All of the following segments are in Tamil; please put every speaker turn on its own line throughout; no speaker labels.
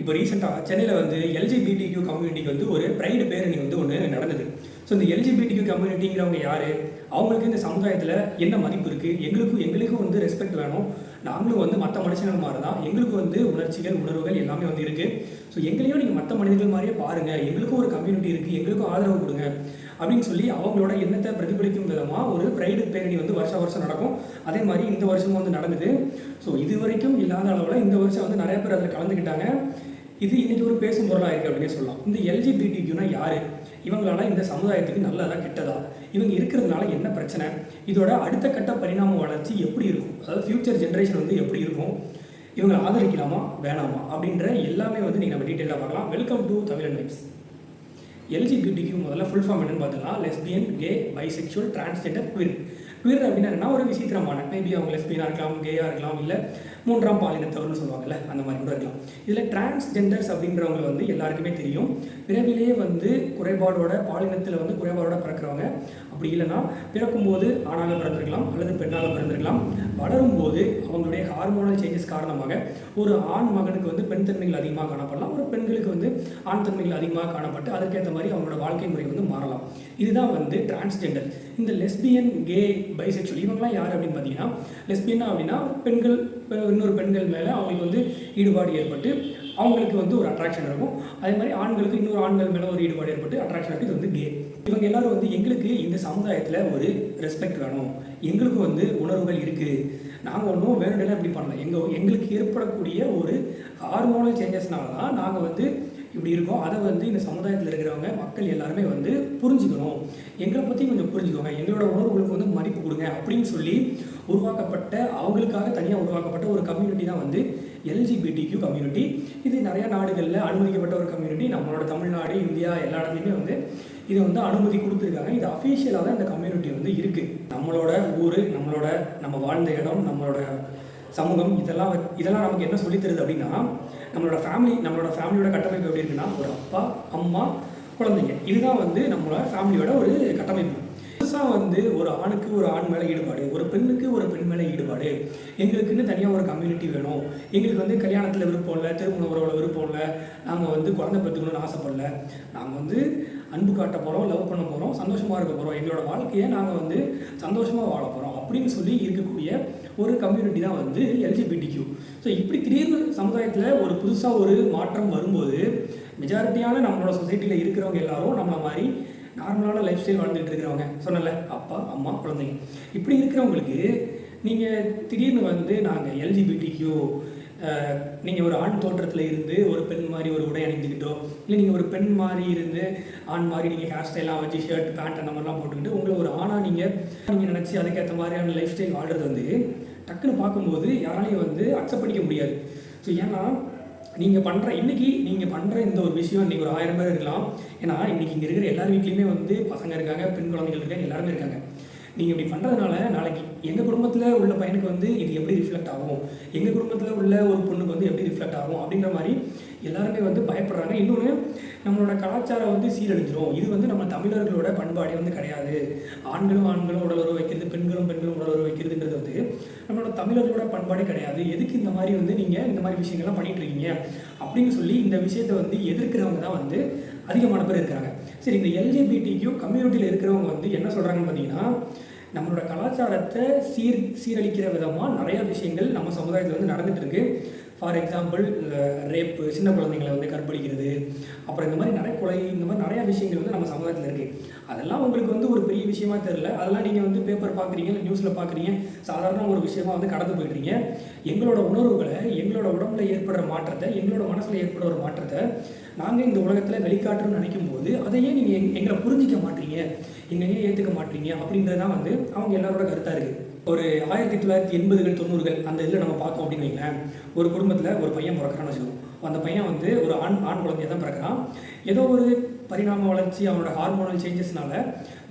இப்போ ரீசெண்டாக சென்னையில் வந்து எல்ஜிபிடிக்யூ கம்யூனிட்டிக்கு வந்து ஒரு ப்ரைடு பேரணி வந்து ஒன்று நடந்தது. ஸோ இந்த எல்ஜிபிடிக்யூ கம்யூனிட்டிங்கிறவங்க யார்? அவங்களுக்கு இந்த சமுதாயத்தில் என்ன மதிப்பு இருக்குது எங்களுக்கும் எங்களுக்கும் வந்து ரெஸ்பெக்ட் வேணும். நாங்களும் வந்து மற்ற மனுஷங்கள் மாதிரி தான் எங்களுக்கும் வந்து உணர்ச்சிகள் உணர்வுகள் எல்லாமே வந்து இருக்குது ஸோ எங்களையும் நீங்கள் மற்ற மனிதர்கள் மாதிரியே பாருங்கள் எங்களுக்கும் ஒரு கம்யூனிட்டி இருக்குது எங்களுக்கும் ஆதரவு கொடுங்க. அப்படின்னு சொல்லி அவங்களோட எண்ணத்தை பிரதிபலிக்கும் விதமாக ஒரு ப்ரைடு பேரணி வந்து வருஷம் வருஷம் நடக்கும். அதே மாதிரி இந்த வருஷமும் வந்து நடந்தது. ஸோ இது வரைக்கும் இல்லாத அளவில் இந்த வருஷம் வந்து நிறைய பேர் அதில் கலந்துக்கிட்டாங்க இது இன்றைக்கி ஒரு பேசும் பொருளாக இருக்குது அப்படின்னு சொல்லலாம். இந்த எல்ஜிபிடிக்யூனா யார்? இவங்களால இந்த சமுதாயத்துக்கு நல்லதாக கெட்டதா? இவங்க இருக்கிறதுனால என்ன பிரச்சனை? இதோட அடுத்த கட்ட பரிணாம வளர்ச்சி எப்படி இருக்கும்? அதாவது ஃபியூச்சர் ஜென்ரேஷன் வந்து எப்படி இருக்கும்? இவங்களை ஆதரிக்கலாமா? வேணாமா? அப்படின்ற எல்லாமே வந்து நீங்கள் நம்ம டீட்டெயிலாக பார்க்கலாம். வெல்கம் டு தமிழன் வைப்ஸ் எல்ஜிபிடிக்கு முதல்ல ஃபுல் ஃபார்ம் என்னன்னு பார்த்தீங்கன்னா lesbian gay bisexual transgender queer queer அப்படின்னா என்ன ஒரு விசித்திரமான மேபி அவங்க லெஸ்பியனாக இருக்கலாம் கேயாக இருக்கலாம் இல்லை மூன்றாம் பாலினத்தவர்னு சொல்லுவாங்கல்ல அந்த மாதிரி கூட இருக்கலாம். இதில் டிரான்ஸ்ஜெண்டர்ஸ் அப்படின்றவங்க வந்து எல்லாருக்குமே தெரியும். பிறவிலேயே வந்து குறைபாடோட பாலினத்தில் வந்து குறைபாடோட பிறக்கிறவங்க அப்படி இல்லைன்னா பிறக்கும்போது ஆணாக பிறந்திருக்கலாம் அல்லது பெண்ணாக பிறந்திருக்கலாம். வளரும்போது அவங்களுடைய ஹார்மோனல் சேஞ்சஸ் காரணமாக ஒரு ஆண் மகனுக்கு வந்து பெண் தன்மைகள் அதிகமாக காணப்படலாம். ஒரு பெண்களுக்கு வந்து ஆண் தன்மைகள் அதிகமாக காணப்பட்டு அதற்கேற்ற மாதிரி அவங்களோட வாழ்க்கை முறை வந்து மாறலாம். இதுதான் வந்து டிரான்ஸ்ஜெண்டர் இந்த லெஸ்பியன் கே பைசெக்சுவல் இவங்கெல்லாம் யார் அப்படின்னு பார்த்தீங்கன்னா லெஸ்பியனா அப்படின்னா பெண்கள் இன்னொரு பெண்கள் மேலே அவங்களுக்கு வந்து ஈடுபாடு ஏற்பட்டு அவங்களுக்கு வந்து ஒரு அட்ராக்ஷன் இருக்கும். அதே மாதிரி ஆண்களுக்கு இன்னொரு ஆண்கள் மேலே ஒரு ஈடுபாடு ஏற்பட்டு அட்ராக்ஷன் இருக்குது இது வந்து கே இவங்க எல்லாரும் வந்து எங்களுக்கு இந்த சமுதாயத்தில் ஒரு ரெஸ்பெக்ட் வேணும். எங்களுக்கு வந்து உணர்வுகள் இருக்குது நாங்கள் ஒன்றும் வேணும்னு இப்படி பண்ணல. எங்கள் எங்களுக்கு ஏற்படக்கூடிய ஒரு ஹார்மோனல் சேஞ்சஸ்னால தான் நாங்கள் வந்து இப்படி இருக்கோம். அதை வந்து இந்த சமுதாயத்தில் இருக்கிறவங்க மக்கள் எல்லாருமே வந்து புரிஞ்சுக்கணும். எங்களை பற்றி கொஞ்சம் புரிஞ்சுக்கோங்க. எங்களோட உணர்வுகளுக்கு வந்து மதிப்பு கொடுங்க அப்படின்னு சொல்லி உருவாக்கப்பட்ட அவங்களுக்காக தனியாக உருவாக்கப்பட்ட ஒரு கம்யூனிட்டி தான் வந்து எல்ஜிபிடிக்யூ கம்யூனிட்டி இது நிறைய நாடுகளில் அனுமதிக்கப்பட்ட ஒரு கம்யூனிட்டி நம்மளோட தமிழ்நாடு இந்தியா எல்லா இடத்துலையுமே வந்து இதை வந்து அனுமதி கொடுத்துருக்காங்க. இது அஃபீஷியலாக தான் இந்த கம்யூனிட்டி வந்து இருக்குது நம்மளோட ஊர் நம்மளோட நம்ம வாழ்ந்த இடம் நம்மளோட சமூகம் இதெல்லாம் வ- இதெல்லாம் நமக்கு என்ன சொல்லித் தருது அப்படின்னா நம்மளோட ஃபேமிலி நம்மளோட ஃபேமிலியோட கட்டமைப்பு எப்படி இருக்குன்னா ஒரு அப்பா அம்மா குழந்தைங்க. இதுதான் வந்து நம்மளோட ஃபேமிலியோட ஒரு கட்டமைப்பு. புதுசாக வந்து ஒரு ஆணுக்கு ஒரு ஆண் மேலே ஈடுபாடு ஒரு பெண்ணுக்கு ஒரு பெண் மேலே ஈடுபாடு எங்களுக்குன்னு தனியாக ஒரு கம்யூனிட்டி வேணும். எங்களுக்கு வந்து கல்யாணத்தில் விருப்பம் இல்லை திருமண உறவில் விருப்பம் இல்லை நாங்கள் வந்து குழந்தை பெற்றுக்கணும்னு ஆசைப்படல. நாங்கள் வந்து அன்பு காட்ட போகிறோம் லவ் பண்ண போகிறோம் சந்தோஷமாக இருக்க போகிறோம் எங்களோட வாழ்க்கையை நாங்கள் வந்து சந்தோஷமாக வாழ போகிறோம் அப்படின்னு சொல்லி இருக்கக்கூடிய ஒரு கம்யூனிட்டி தான் வந்து எல்ஜிபிடிக்யூ ஸோ இப்படி திடீர்னு சமுதாயத்தில் ஒரு புதுசாக ஒரு மாற்றம் வரும்போது மெஜாரிட்டியான நம்மளோட சொசைட்டியில் இருக்கிறவங்க எல்லாரும் நம்மளை மாதிரி நார்மலான லைஃப் ஸ்டைல் வாழ்ந்துட்டு இருக்கிறவங்க. சொன்னல அப்பா அம்மா குழந்தைங்க. இப்படி இருக்கிறவங்களுக்கு நீங்கள் திடீர்னு வந்து நாங்கள் எல்ஜிபிடிக்யூ நீங்கள் ஒரு ஆண் தோற்றத்தில் இருந்து ஒரு பெண் மாதிரி ஒரு உடை அணிந்துக்கிட்டோ இல்லை நீங்கள் ஒரு பெண் மாதிரி இருந்து ஆண் மாதிரி நீங்கள் ஹேர் ஸ்டைலாம் வச்சு ஷர்ட் பேண்ட் அந்த மாதிரிலாம் போட்டுக்கிட்டு உங்களை ஒரு ஆணாக நீங்கள் நீங்கள் நினச்சி அதுக்கேற்ற மாதிரியான லைஃப் ஸ்டைல் வாழ்கிறது வந்து டக்குன்னு பார்க்கும்போது யாராலையும் வந்து அக்செப்ட் பண்ணிக்க முடியாது. ஸோ ஏன்னா நீங்கள் பண்ணுற இன்னைக்கு நீங்கள் பண்ணுற இந்த ஒரு விஷயம் இன்றைக்கி ஒரு ஆயிரம் பேர் இருக்கலாம். ஏன்னா இன்றைக்கி இங்கே இருக்கிற எல்லார் வீட்லேயுமே வந்து பசங்க இருக்காங்க பெண் குழந்தைகள் இருக்காங்க எல்லாருமே இருக்காங்க. நீங்கள் இப்படி பண்ணுறதுனால நாளைக்கு எங்கள் குடும்பத்தில் உள்ள பையனுக்கு வந்து இது எப்படி ரிஃப்ளெக்ட் ஆகும்? எங்கள் குடும்பத்தில் உள்ள ஒரு பொண்ணுக்கு வந்து எப்படி ரிஃப்ளெக்ட் ஆகும்? அப்படின்ற மாதிரி எல்லாருமே வந்து பயப்படுறாங்க. இன்னொன்று நம்மளோட கலாச்சாரம் வந்து சீரழிஞ்சிரும். இது வந்து நம்ம தமிழர்களோட பண்பாடே வந்து கிடையாது. ஆண்களும் ஆண்களும் உடலுறவு வைக்கிறது பெண்களும் பெண்களும் உடலுறவு வைக்கிறதுன்றது வந்து நம்மளோட தமிழர்களோட பண்பாடே கிடையாது. எதுக்கு இந்த மாதிரி வந்து நீங்கள் இந்த மாதிரி விஷயங்கள்லாம் பண்ணிட்டு இருக்கீங்க? அப்படின்னு சொல்லி இந்த விஷயத்தை வந்து எதிர்க்கிறவங்க தான் வந்து அதிகமான பேர் இருக்கிறாங்க. சரி இந்த எல்ஜிபிடிக்யூ கம்யூனிட்டியில் இருக்கிறவங்க வந்து என்ன சொல்கிறாங்கன்னு பார்த்தீங்கன்னா நம்மளோட கலாச்சாரத்தை சீர் சீரழிக்கிற விதமாக நிறைய விஷயங்கள் நம்ம சமுதாயத்தில் வந்து நடந்துட்டு இருக்கு ஃபார் எக்ஸாம்பிள் ரேப்பு சின்ன குழந்தைங்களை வந்து கற்பழிக்கிறது அப்புறம் இந்த மாதிரி நிறைய கொலை இந்த மாதிரி நிறைய விஷயங்கள் வந்து நம்ம சமுதாயத்தில் இருக்குது அதெல்லாம் உங்களுக்கு வந்து ஒரு பெரிய விஷயமா தெரில அதெல்லாம் நீங்கள் வந்து பேப்பர் பார்க்குறீங்க இல்லை நியூஸில் பார்க்குறீங்க சாதாரண ஒரு விஷயமா வந்து கடந்து போயிடுறீங்க. எங்களோட உணர்வுகளை எங்களோட உடம்புல ஏற்படுற மாற்றத்தை எங்களோட மனசில் ஏற்படுற ஒரு மாற்றத்தை நாங்கள் இந்த உலகத்தில் வெளிக்காட்டுறோம்னு நினைக்கும் போது அதையே நீங்கள் எங் எங்களை புரிஞ்சிக்க மாட்டீங்க. என்னையே ஏற்றுக்க மாட்டீங்க அப்படின்றது தான் வந்து அவங்க எல்லாரோட கருத்தாக இருக்குது ஒரு ஆயிரத்தி தொள்ளாயிரத்தி எண்பதுகள் தொண்ணூறுகள் அந்த இதில் நம்ம பார்த்தோம் அப்படின்னு வைங்களேன். ஒரு குடும்பத்தில் ஒரு பையன் பிறக்கிறான்னு வச்சுக்கோம் அந்த பையன் வந்து ஒரு ஆண் ஆண் குழந்தைய தான் பிறக்கிறான். ஏதோ ஒரு பரிணாம வளர்ச்சி அவனோட ஹார்மோனல் சேஞ்சஸ்னால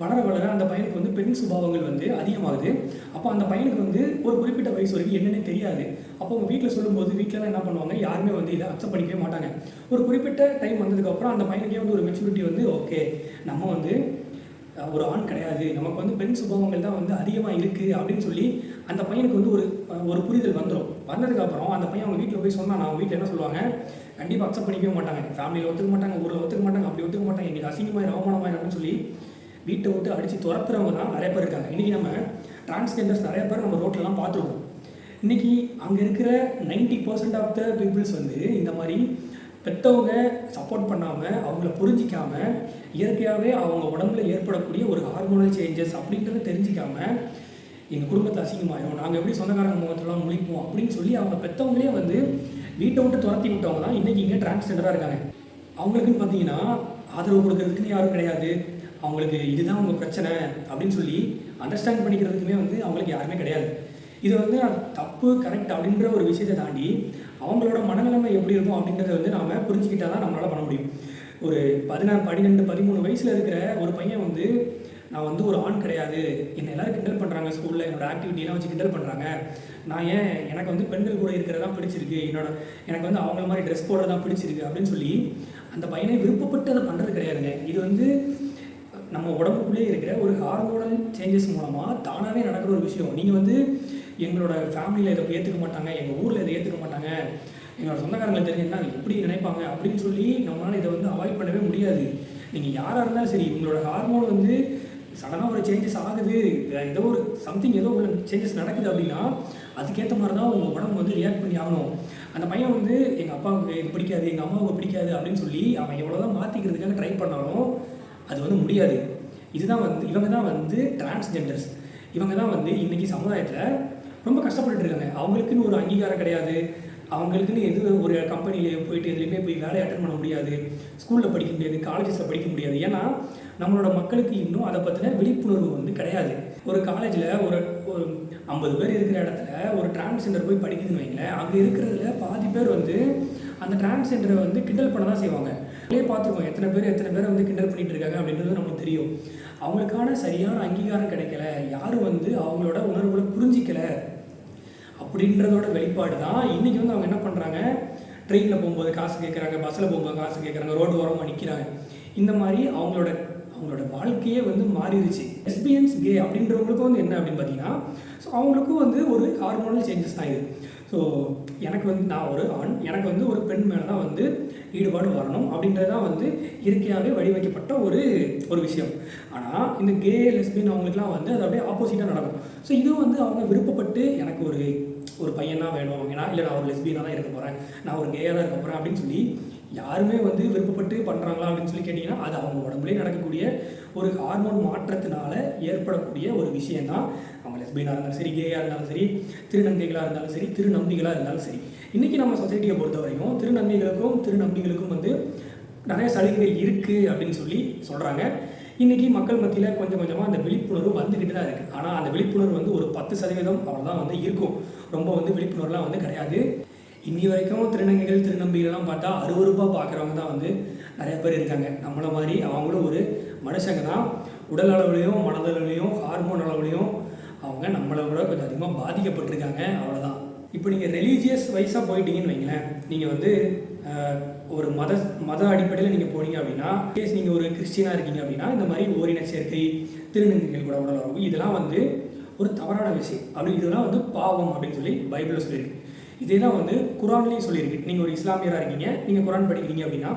வளர வளர அந்த பையனுக்கு வந்து பெண் சுபாவங்கள் வந்து அதிகமாகுது. அப்போ அந்த பையனுக்கு வந்து ஒரு குறிப்பிட்ட வயசு வரைக்கும் என்னென்னு தெரியாது. அப்போ உங்கள் வீட்டில் சொல்லும்போது வீட்டிலலாம் என்ன பண்ணுவாங்க? யாருமே வந்து இதை அக்செப்ட் பண்ணிக்கவே மாட்டாங்க. ஒரு குறிப்பிட்ட டைம் வந்ததுக்கப்புறம் அந்த பையனுக்கே வந்து ஒரு மெச்சூரிட்டி வந்து ஓகே நம்ம வந்து ஒரு ஆண் கிடையாது. நமக்கு வந்து பெண் சுபாவங்கள் தான் வந்து அதிகமாக இருக்குது அப்படின்னு சொல்லி அந்த பையனுக்கு வந்து ஒரு ஒரு புரிதல் வந்துடும் வந்ததுக்கப்புறம் அந்த பையன் அவங்க வீட்டில் போய் சொன்னால் நான் வீட்டில் என்ன சொல்லுவாங்க? கண்டிப்பாக அக்செப்ட் பண்ணிக்கவே மாட்டாங்க. ஃபேமிலியில் ஒத்துக்க மாட்டாங்க ஊரில் ஒத்துக்க மாட்டாங்க அப்படி ஒத்துக்க மாட்டாங்க. எங்களுக்கு அசிங்கமாக அவமானமாயிரும் அப்படின்னு சொல்லி வீட்டை விட்டு அடித்து துரத்துறவங்க தான் நிறைய பேர் இருக்காங்க. இன்றைக்கி நம்ம டிரான்ஸ்ஜெண்டர்ஸ் நிறைய பேர் நம்ம ரோட்லலாம் பார்த்துருக்கோம். இன்றைக்கி அங்கே இருக்கிற 90% பர்சன்ட் ஆஃப் த பீப்புள்ஸ் வந்து இந்த மாதிரி பெற்றவங்க சப்போர்ட் பண்ணாமல் அவங்கள புரிஞ்சிக்காமல் இயற்கையாகவே அவங்க உடம்புல ஏற்படக்கூடிய ஒரு ஹார்மோனல் சேஞ்சஸ் அப்படின்றத தெரிஞ்சிக்காமல் எங்கள் குடும்பத்தை அசிங்கமாயிடும் நாங்கள் எப்படி சொந்தக்காரங்க முகத்துலாம் முழிப்போம் அப்படின்னு சொல்லி அவங்க பெற்றவங்களே வந்து வீட்டை விட்டு துரத்தி விட்டவங்க தான் இன்றைக்கி இங்கே டிரான்ஸ்ஜெண்டராக இருக்காங்க. அவங்களுக்குன்னு பார்த்தீங்கன்னா ஆதரவு கொடுக்கறதுக்குன்னு யாரும் கிடையாது. அவங்களுக்கு இதுதான் அவங்க பிரச்சனை அப்படின்னு சொல்லி அண்டர்ஸ்டாண்ட் பண்ணிக்கிறதுக்குமே வந்து அவங்களுக்கு யாருமே கிடையாது. இது வந்து தப்பு கரெக்ட் அப்படின்ற ஒரு விஷயத்தை தாண்டி அவங்களோட மனநிலைமை எப்படி இருக்கும் அப்படின்றத வந்து நாம் புரிஞ்சுக்கிட்டால் தான் நம்மளால் பண்ண முடியும். ஒரு பதினாறு பன்னிரெண்டு பதிமூணு வயசில் இருக்கிற ஒரு பையன் வந்து நான் வந்து ஒரு ஆண் கிடையாது. என்னை எல்லோரும் கிண்டல் பண்ணுறாங்க ஸ்கூலில் என்னோடய ஆக்டிவிட்டிலாம் வச்சு கிண்டல் பண்ணுறாங்க நான் ஏன் எனக்கு வந்து பெண்கள் கூட இருக்கிறதா பிடிச்சிருக்கு? என்னோட எனக்கு வந்து அவங்கள மாதிரி ட்ரெஸ் போடுறதா பிடிச்சிருக்கு அப்படின்னு சொல்லி அந்த பையனை விருப்பப்பட்டு அதை பண்ணுறது கிடையாதுங்க. இது வந்து நம்ம உடம்புக்குள்ளே இருக்கிற ஒரு ஹார்மோனல் சேஞ்சஸ் மூலமாக தானாகவே நடக்கிற ஒரு விஷயம். நீங்கள் வந்து எங்களோட ஃபேமிலியில் இதை ஏற்றுக்க மாட்டாங்க எங்கள் ஊரில் இதை ஏற்றுக்க மாட்டாங்க. எங்களோட சொந்தக்காரங்களை தெரிஞ்சுன்னா எப்படி நினைப்பாங்க அப்படின்னு சொல்லி நம்மளால் இதை வந்து அவாய்ட் பண்ணவே முடியாது. நீங்கள் யாராக இருந்தாலும் சரி உங்களோட ஹார்மோன் வந்து சடனாக ஒரு சேஞ்சஸ் ஆகுது. ஏதோ ஒரு சம்திங் ஏதோ ஒரு சேஞ்சஸ் நடக்குது அப்படின்னா அதுக்கேற்ற மாதிரி தான் உங்கள் உடம்பு வந்து ரியாக்ட் பண்ணி ஆகணும். அந்த பையன் வந்து எங்கள் அப்பாவுக்கு இது பிடிக்காது எங்கள் அம்மாவுக்கு பிடிக்காது அப்படின்னு சொல்லி அவன் எவ்வளோ தான் மாற்றிக்கிறதுக்காக ட்ரை பண்ணாலும் அது வந்து முடியாது. இதுதான் வந்து இவங்க தான் வந்து டிரான்ஸ்ஜெண்டர்ஸ் இவங்க தான் வந்து இன்றைக்கி சமுதாயத்தில் ரொம்ப கஷ்டப்பட்டுட்டு இருக்காங்க அவங்களுக்குன்னு ஒரு அங்கீகாரம் கிடையாது. அவங்களுக்குன்னு எது ஒரு கம்பெனிலேயே போயிட்டு எதுலேயுமே போய் வேலையை அட்டன் பண்ண முடியாது. ஸ்கூலில் படிக்க முடியாது காலேஜஸில் படிக்க முடியாது. ஏன்னா நம்மளோட மக்களுக்கு இன்னும் அதை பற்றின விழிப்புணர்வு வந்து கிடையாது. ஒரு காலேஜில் ஒரு ஒரு ஐம்பது பேர் இருக்கிற இடத்துல ஒரு டிரான்ஸ்ஜெண்டர் போய் படிக்குதுன்னு வைங்களேன் அங்கே இருக்கிறதுல பாதி பேர் வந்து அந்த டிரான்ஸ்ஜெண்டரை வந்து கிண்டல் பண்ண தான் செய்வாங்க. அதே பார்த்துருக்கோம் எத்தனை பேர் எத்தனை பேர் வந்து கிண்டல் பண்ணிட்டு இருக்காங்க அப்படின்றது நமக்கு தெரியும். அவங்களுக்கான சரியான அங்கீகாரம் கிடைக்கல. யாரும் வந்து அவங்களோட உணர்வுகளை புரிஞ்சிக்கலை. அப்படின்றதோட வெளிப்பாடு தான். இன்றைக்கி வந்து அவங்க என்ன பண்ணுறாங்க ட்ரெயினில் போகும்போது காசு கேட்குறாங்க பஸ்ஸில் போகும்போது காசு கேட்குறாங்க ரோடு ஓரமாக நிற்கிறாங்க இந்த மாதிரி அவங்களோட அவங்களோட வாழ்க்கையே வந்து மாறிடுச்சு. எஸ்பிஎன்ஸ் கே அப்படின்றவங்களுக்கும் வந்து என்ன அப்படின்னு பார்த்தீங்கன்னா ஸோ அவங்களுக்கும் வந்து ஒரு ஹார்மோனல் சேஞ்சஸ் தான் இது. ஸோ எனக்கு வந்து நான் ஒரு ஆண் எனக்கு வந்து ஒரு பெண் மேலே தான் வந்து ஈடுபாடு வரணும் அப்படின்றது தான் வந்து இயற்கையாகவே வடிவமைக்கப்பட்ட ஒரு ஒரு விஷயம். ஆனால் இந்த கே லெஸ்பின் அவங்களுக்குலாம் வந்து அது அப்படியே ஆப்போசிட்டாக நடக்கும். ஸோ இதுவும் வந்து அவங்க விருப்பப்பட்டு எனக்கு ஒரு ஒரு பையனாக வேணும். ஏன்னா இல்லை நான் ஒரு லெஸ்பியனாக தான் இருக்க போகிறேன் நான் ஒரு கேயாக தான் இருக்க போகிறேன் அப்படின்னு சொல்லி யாருமே வந்து விருப்பப்பட்டு பண்ணுறாங்களா அப்படின்னு சொல்லி கேட்டிங்கன்னா அது அவங்க உடம்புலேயே நடக்கக்கூடிய ஒரு ஹார்மோன் மாற்றத்தினால ஏற்படக்கூடிய ஒரு விஷயம் தான் அவங்க லெஸ்பியனாக இருந்தாலும் சரி கேயாக இருந்தாலும் சரி திருநங்கைகளாக இருந்தாலும் சரி திருநம்பிகளாக இருந்தாலும் சரி. இன்றைக்கி நம்ம சொசைட்டியை பொறுத்த வரைக்கும் திருநங்கைகளுக்கும் திருநம்பிகளுக்கும் வந்து நிறைய சலுகைகள் இருக்குது அப்படின்னு சொல்லி சொல்கிறாங்க இன்றைக்கி மக்கள் மத்தியில் கொஞ்சம் கொஞ்சமாக அந்த விழிப்புணர்வு வந்துக்கிட்டு தான் இருக்குது ஆனால் அந்த விழிப்புணர்வு வந்து ஒரு பத்து சதவீதம் அவ்வளோதான் வந்து இருக்கும். ரொம்ப வந்து விழிப்புணர்வுலாம் வந்து கிடையாது. இன்னி வரைக்கும் திருநங்கைகள் திருநம்பிகள்லாம் பார்த்தா அருவறுப்பாக பார்க்குறவங்க தான் வந்து நிறைய பேர் இருக்காங்க. நம்மளை மாதிரி அவங்களும் ஒரு மனுஷங்க தான். உடல் அளவுலையும் மனதளவுலையும் ஹார்மோன் அளவுலையும் அவங்க நம்மளை விட கொஞ்சம் அதிகமாக பாதிக்கப்பட்டிருக்காங்க. அவ்வளோதான் இப்போ நீங்கள் ரிலீஜியஸ் வைஸாக போயிட்டீங்கன்னு வைங்களேன். நீங்கள் வந்து ஒரு மத மத அடிப்படையில் நீங்கள் போனீங்க அப்படின்னா கேஸ் நீங்கள் ஒரு கிறிஸ்டியனாக இருக்கீங்க அப்படின்னா இந்த மாதிரி ஓரின சேர்க்கை திருநங்கைகள் கூட உடல் உறவு இதெல்லாம் வந்து ஒரு தவறான விஷயம். அப்படி இதெல்லாம் வந்து பாவம் அப்படின்னு சொல்லி பைபிளில் சொல்லியிருக்கு. இதே தான் வந்து குரான்லேயும் சொல்லியிருக்கு. நீங்கள் ஒரு இஸ்லாமியராக இருக்கீங்க நீங்கள் குரான் படிக்கிறீங்க அப்படின்னா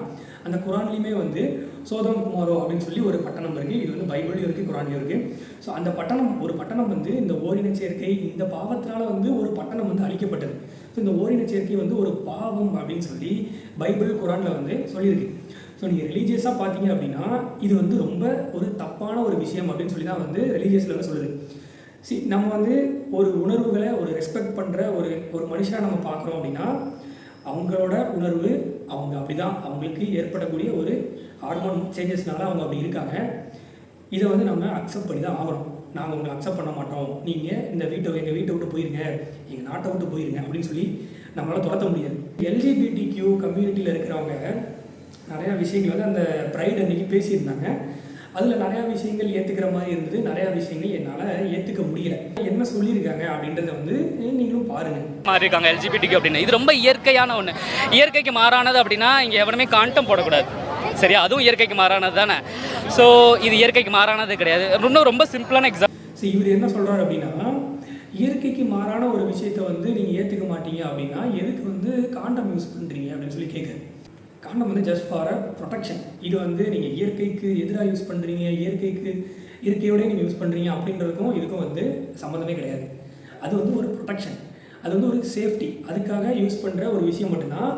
அந்த குரான்லேயுமே வந்து சோதம் குமாரோ அப்படின்னு சொல்லி ஒரு பட்டணம் இருக்குது இது வந்து பைபிள்லையும் இருக்குது குரான்லையும் இருக்குது ஸோ அந்த பட்டணம் ஒரு பட்டணம் வந்து இந்த ஓரின சேர்க்கை இந்த பாவத்தினால் வந்து ஒரு பட்டணம் வந்து அழிக்கப்பட்டது. ஸோ இந்த ஓரின சேர்க்கை வந்து ஒரு பாவம் அப்படின்னு சொல்லி பைபிள் குரானில் வந்து சொல்லியிருக்கு. ஸோ நீங்கள் ரிலீஜியஸாக பார்த்தீங்க அப்படின்னா இது வந்து ரொம்ப ஒரு தப்பான ஒரு விஷயம் அப்படின்னு சொல்லி தான் வந்து ரிலீஜியஸில் வந்து சொல்லுது. சி நம்ம வந்து ஒரு உணர்வுகளை ஒரு ரெஸ்பெக்ட் பண்ணுற ஒரு ஒரு மனுஷனாக நம்ம பார்க்குறோம் அப்படின்னா அவங்களோட உணர்வு அவங்க அப்படிதான். அவங்களுக்கு ஏற்படக்கூடிய ஒரு ஹார்மோன் சேஞ்சஸ்னால அவங்க அப்படி இருக்காங்க. இதை வந்து நம்ம அக்செப்ட் பண்ணி தான் ஆகணும். நாங்கள் உங்களை அக்செப்ட் பண்ண மாட்டோம். நீங்கள் இந்த வீட்டை எங்கள் வீட்டை விட்டு போயிருங்க. எங்கள் நாட்டை விட்டு போயிருங்க அப்படின்னு சொல்லி நம்மளால் துரத்த முடியாது. எல்ஜிபிடி கியூ கம்யூனிட்டியில் இருக்கிறவங்க நிறையா விஷயங்கள் வந்து அந்த ப்ரைட் அன்றைக்கி பேசியிருந்தாங்க. அதில் நிறையா விஷயங்கள் ஏற்றுக்கிற மாதிரி இருந்தது. நிறையா விஷயங்கள் என்னால் ஏற்றுக்க முடியல. என்ன சொல்லியிருக்காங்க அப்படின்றத வந்து நீங்களும் பாருங்கள்
மாறி இருக்காங்க எல்ஜிபிடிக்கு அப்படின்னு. இது ரொம்ப இயற்கையான ஒன்று இயற்கைக்கு மாறானது அப்படின்னா இங்கே எவனுமே காண்டம் போடக்கூடாது. சரியா? அதுவும் இயற்கைக்கு மாறானது தானே. ஸோ இது இயற்கைக்கு மாறானது கிடையாது. இன்னும் ரொம்ப சிம்பிளான எக்ஸாம்
ஸோ இவர் என்ன சொல்றாரு அப்படின்னா இயற்கைக்கு மாறான ஒரு விஷயத்தை வந்து நீங்கள் ஏற்றுக்க மாட்டீங்க அப்படின்னா எதுக்கு வந்து காண்டம் யூஸ் பண்ணுறீங்க அப்படின்னு சொல்லி கேட்குறேன் காண்டம் வந்து ஜஸ்ட் ஃபார் அ ப்ரொடெக்ஷன் இது வந்து நீங்கள் இயற்கைக்கு எதிராக யூஸ் பண்ணுறீங்க இயற்கைக்கு இயற்கையோடய நீங்கள் யூஸ் பண்ணுறீங்க அப்படின்றதுக்கும் இதுக்கும் வந்து சம்மந்தமே கிடையாது. அது வந்து ஒரு ப்ரொடெக்ஷன் அது வந்து ஒரு சேஃப்டி அதுக்காக யூஸ் பண்ணுற ஒரு விஷயம் மட்டும்தான்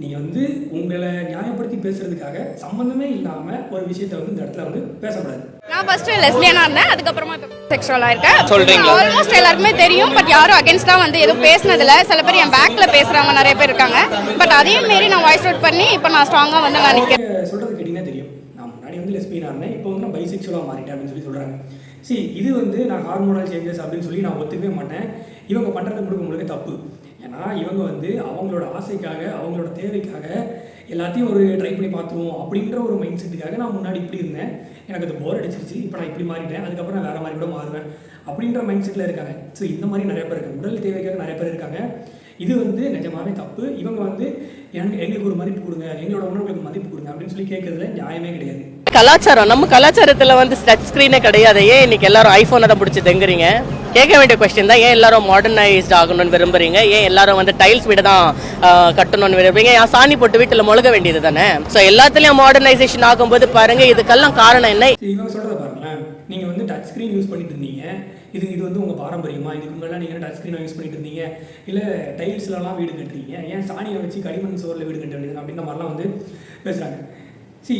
நீங்கள் வந்து உங்களை நியாயப்படுத்தி பேசுறதுக்காக சம்மந்தமே இல்லாமல் ஒரு விஷயத்தை வந்து இந்த இடத்துல வந்து பேசக்கூடாது.
நான் ஃபர்ஸ்ட் லெஸ்பியனா இருந்தேன் அதுக்கப்புறமா செக்ஷுவலா இருக்கேன்.
சொல்றீங்களா?
ஆல்மோஸ்ட் எல்லாருக்குமே தெரியும் பட் யாரும் அகேன்ஸ்டா வந்து எதுவும் பேசினதில்ல. சில பேர் என் பேக்ல பேசுறவங்க நிறைய பேர் இருக்காங்க. பட் அதையும் மீறி நான் வாய்ஸ் அவுட் பண்ணி இப்போ நான் ஸ்ட்ராங்கா வந்து நான் நிற்கிறேன்
நீங்க சொல்றது கேட்டீங்கன்னா தெரியும். நான் முன்னாடி வந்து லெஸ்பியனாக இருந்தேன் இப்போ வந்து நான் பைசெக்சுவலாக மாறிட்டேன் அப்படின்னு சொல்லி சொல்கிறாங்க see இது வந்து நான் ஹார்மோனல் சேஞ்சஸ் அப்படின்னு சொல்லி நான் ஒத்துக்கவே மாட்டேன். இவங்க பண்ணுறது முழுக்க முழுக்க தப்பு. ஆனால் இவங்க வந்து அவங்களோட ஆசைக்காக அவங்களோட தேவைக்காக எல்லாத்தையும் ஒரு ட்ரை பண்ணி பார்த்துருவோம் அப்படின்ற ஒரு மைண்ட் செட்டுக்காக நான் முன்னாடி இப்படி இருந்தேன். எனக்கு அது போர் அடிச்சிருச்சு. இப்போ நான் இப்படி மாறிட்டேன். அதுக்கப்புறம் நான் வேறு மாதிரி கூட மாறுவேன் அப்படின்ற மைண்ட் செட்டில் இருக்காங்க. ஸோ இந்த மாதிரி நிறைய பேர் இருக்காங்க. உடல் தேவைக்காக நிறைய பேர் இருக்காங்க. இது வந்து நிஜமாவே தப்பு. இவங்க வந்து எங்க- எங்களுக்கு ஒரு மதிப்பு கொடுங்க. எங்களோட உணர்வுகளுக்கு மதிப்பு கொடுங்க அப்படின்னு சொல்லி கேட்கறதுல நியாயமே கிடையாது.
கலாச்சாரம். நம்ம கலாச்சாரத்தில் வந்து டச் ஸ்க்ரீனே கிடையாது. ஏன் இன்னைக்கு எல்லாரும் ஐஃபோனை தான் பிடிச்சி தங்குறீங்க? கேட்க வேண்டிய கொஸ்டின் தான் ஏன் எல்லாரும் மாடர்னைஸ்ட் ஆகணும்னு விரும்புறீங்க? ஏன் எல்லாரும் வந்து டைல்ஸ் வீடு தான் கட்டணும்னு விரும்புறீங்க? ஏன் சாணி போட்டு வீட்டில் முழுக வேண்டியது தானே? ஸோ எல்லாத்துலேயும் மாடர்னைசேஷன் ஆகும்போது பாருங்க இதுக்கெல்லாம் காரணம் என்ன?
சரி, இவங்க சொல்றத பாருங்களேன். நீங்கள் வந்து டச் ஸ்க்ரீன் யூஸ் பண்ணிட்டு இருந்தீங்க. இது இது வந்து உங்கள் பாரம்பரியமா? இதுக்கு முன்னாடி நீங்கள் டச் ஸ்க்ரீனை யூஸ் பண்ணிட்டு இருந்தீங்க? இல்லை டைல்ஸ்லலாம் வீடு கட்டுறீங்க. ஏன் சாணியை வச்சு களிமண் சோரில் வீடு கட்ட வேண்டியது அப்படின்ற மாதிரிலாம் வந்து பேசுகிறாங்க சி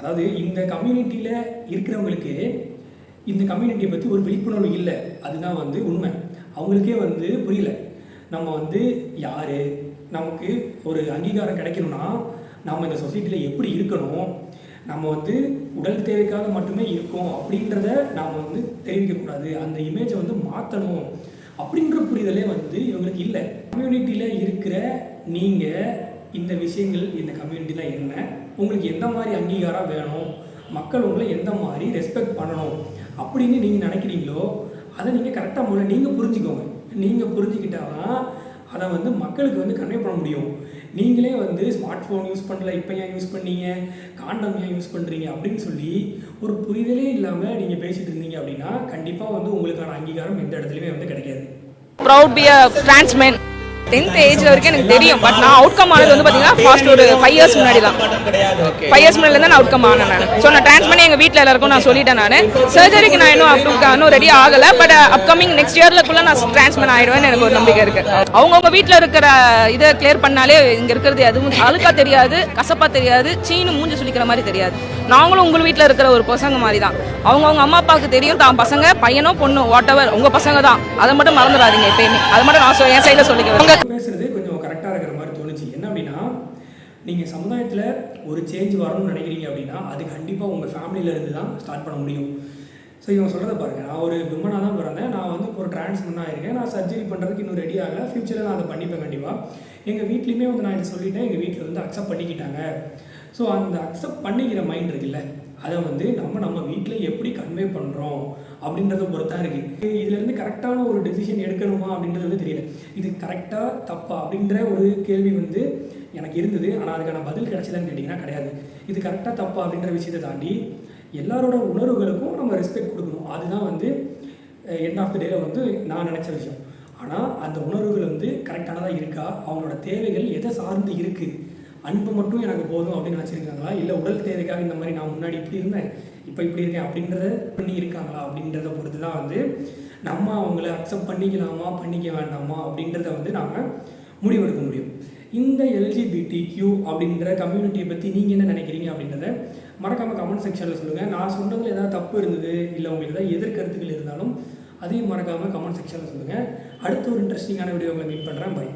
அதாவது இந்த கம்யூனிட்டியில் இருக்கிறவங்களுக்கு இந்த கம்யூனிட்டியை பற்றி ஒரு விழிப்புணர்வு இல்லை. அதுதான் வந்து உண்மை. அவங்களுக்கே வந்து புரியல. நம்ம வந்து யார்? நமக்கு ஒரு அங்கீகாரம் கிடைக்கணும்னா நம்ம இந்த சொசைட்டியில் எப்படி இருக்கணும்? நம்ம வந்து உடல் தேவைக்காக மட்டுமே இருக்கோம் அப்படின்றத நாம் வந்து தெரிவிக்கக்கூடாது அந்த இமேஜை வந்து மாற்றணும் அப்படின்ற புரிதலே வந்து இவங்களுக்கு இல்லை. கம்யூனிட்டியில் இருக்கிற நீங்கள் இந்த விஷயங்கள் இந்த கம்யூனிட்டியில் என்ன? உங்களுக்கு எந்த மாதிரி அங்கீகாரம் வேணும்? மக்கள் உங்களை எந்த மாதிரி ரெஸ்பெக்ட் பண்ணணும்? அப்படின்னு நீங்கள் நினைக்கிறீங்களோ அதை நீங்கள் கரெக்டாக முதல்ல நீங்கள் புரிஞ்சுக்கோங்க. நீங்கள் புரிஞ்சுக்கிட்டாதான் அதை வந்து மக்களுக்கு வந்து கன்வே பண்ண முடியும். நீங்களே வந்து ஸ்மார்ட் ஃபோன் யூஸ் பண்ணல இப்போ ஏன் யூஸ் பண்ணீங்க? காண்டம் ஏன் யூஸ் பண்ணுறீங்க அப்படின்னு சொல்லி ஒரு புரிதலே இல்லாமல் நீங்கள் பேசிகிட்டு இருந்தீங்க அப்படின்னா கண்டிப்பாக வந்து உங்களுக்கான அங்கீகாரம் எந்த இடத்துலையுமே வந்து கிடைக்காது.
ப்ரௌட் பி அ டென்த் ஏஜ்ல வரைக்கும் எனக்கு தெரியும். பட் நான் அவுட் கம் ஆனது வந்து பாத்தீங்கன்னா ஃபாஸ்ட் ஒரு ஃபைவ் இயர்ஸ் முன்னாடி தான். ஃபைவ் இயர்ஸ் முன்னாடி தான் நான் அவுட்கம் ஆனேன் நான். ஸோ நான் ட்ரான்ஸ் பண்ணி எங்க வீட்டில் எல்லாருக்கும் நான் சொல்லிட்டேன் நான். சர்ஜரிக்கு நான் இன்னும் அப் இன்னும் ரெடி ஆகல. பட் அப்கமிங் நெக்ஸ்ட் இயர்லக்குள்ள நான் டிரான்ஸ்மேன் ஆயிடுவேன்னு எனக்கு ஒரு நம்பிக்கை இருக்கு. அவங்கவுங்க வீட்டில் இருக்கிற இதை கிளியர் பண்ணாலே இங்க இருக்கிறது எதுவும் அழுக்கா தெரியாது கசப்பா தெரியாது சீனு மூஞ்சி சுளிக்கிற மாதிரி தெரியாது. நாங்களும் உங்கள் வீட்டில் இருக்கிற ஒரு பசங்க மாதிரி தான். அவங்கவுங்க அம்மா அப்பாவுக்கு தெரியும் தான் பசங்க பையனோ பொண்ணு வாட் எவர் உங்க பசங்க தான். அதை மட்டும் மறந்துடாதீங்க எப்பயுமே. அதை மட்டும் நான் என் சைடில் சொல்லிக்கிறேன். உங்க
பேசுறது கொஞ்சம் கரெக்டாக இருக்கிற மாதிரி தோணுச்சு. என்ன அப்படின்னா நீங்கள் சமுதாயத்தில் ஒரு சேஞ்ச் வரணும்னு நினைக்கிறீங்க அப்படின்னா அது கண்டிப்பாக உங்கள் ஃபேமிலியில இருந்து தான் ஸ்டார்ட் பண்ண முடியும். ஸோ இவங்க சொல்கிறத பாருங்கள் நான் ஒரு விமனாக தான் பிறந்தேன். நான் வந்து ஒரு டிரான்ஸ் இருக்கேன். நான் சர்ஜரி பண்ணுறதுக்கு இன்னும் ரெடி ஆகலை. ஃப்யூச்சரில் நான் அதை பண்ணிப்பேன் கண்டிப்பாக எங்கள் வீட்லேயுமே வந்து நான் இதை சொல்லிட்டேன். எங்கள் வீட்டில் வந்து அக்செப்ட் பண்ணிக்கிட்டாங்க. ஸோ அந்த அக்செப்ட் பண்ணிக்கிற மைண்ட் இருக்குல்ல? அதை வந்து நம்ம நம்ம வீட்டில் எப்படி கன்வே பண்ணுறோம் அப்படின்றத பொறுத்தா இருக்குது இதுலேருந்து கரெக்டான ஒரு டெசிஷன் எடுக்கணுமா அப்படின்றது வந்து தெரியல. இது கரெக்டாக தப்பா அப்படின்ற ஒரு கேள்வி வந்து எனக்கு இருந்தது. ஆனால் அதுக்கான பதில் கிடைச்சதான்னு கேட்டிங்கன்னா கிடையாது. இது கரெக்டாக தப்பா அப்படின்ற விஷயத்தை தாண்டி எல்லாரோட உணர்வுகளுக்கும் நம்ம ரெஸ்பெக்ட் கொடுக்கணும். அதுதான் வந்து என் ஆஃப் த டேல வந்து நான் நினச்ச விஷயம். ஆனால் அந்த உணர்வுகள் வந்து கரெக்டானதாக இருக்கா? அவங்களோட தேவைகள் எதை சார்ந்து இருக்குது அன்பு மட்டும் எனக்கு போதும் அப்படின்னு நினச்சிருக்காங்களா? இல்லை உடல் தேவைக்காக இந்த மாதிரி நான் முன்னாடி இப்படி இருந்தேன் இப்போ இப்படி இருக்கேன் அப்படின்றத பண்ணி இருக்காங்களா? அப்படின்றத பொறுத்து தான் வந்து நம்ம அவங்கள அக்செப்ட் பண்ணிக்கலாமா பண்ணிக்க வேண்டாமா அப்படின்றத வந்து நாம் முடிவெடுக்க முடியும். இந்த எல்ஜிபிடி கியூ அப்படின்ற கம்யூனிட்டியை பற்றி நீங்கள் என்ன நினைக்கிறீங்க அப்படின்றத மறக்காமல் கமெண்ட் செக்ஷனில் சொல்லுங்கள் நான் சொன்னதில் ஏதாவது தப்பு இருந்தது இல்லை உங்களுக்கு ஏதாவது எதிர்கருத்துக்கள் இருந்தாலும் அதையும் மறக்காமல் கமெண்ட் செக்ஷனில் சொல்லுங்கள் அடுத்த ஒரு இன்ட்ரெஸ்டிங்கான வீடியோவில் மீட் பண்ணுறேன் பை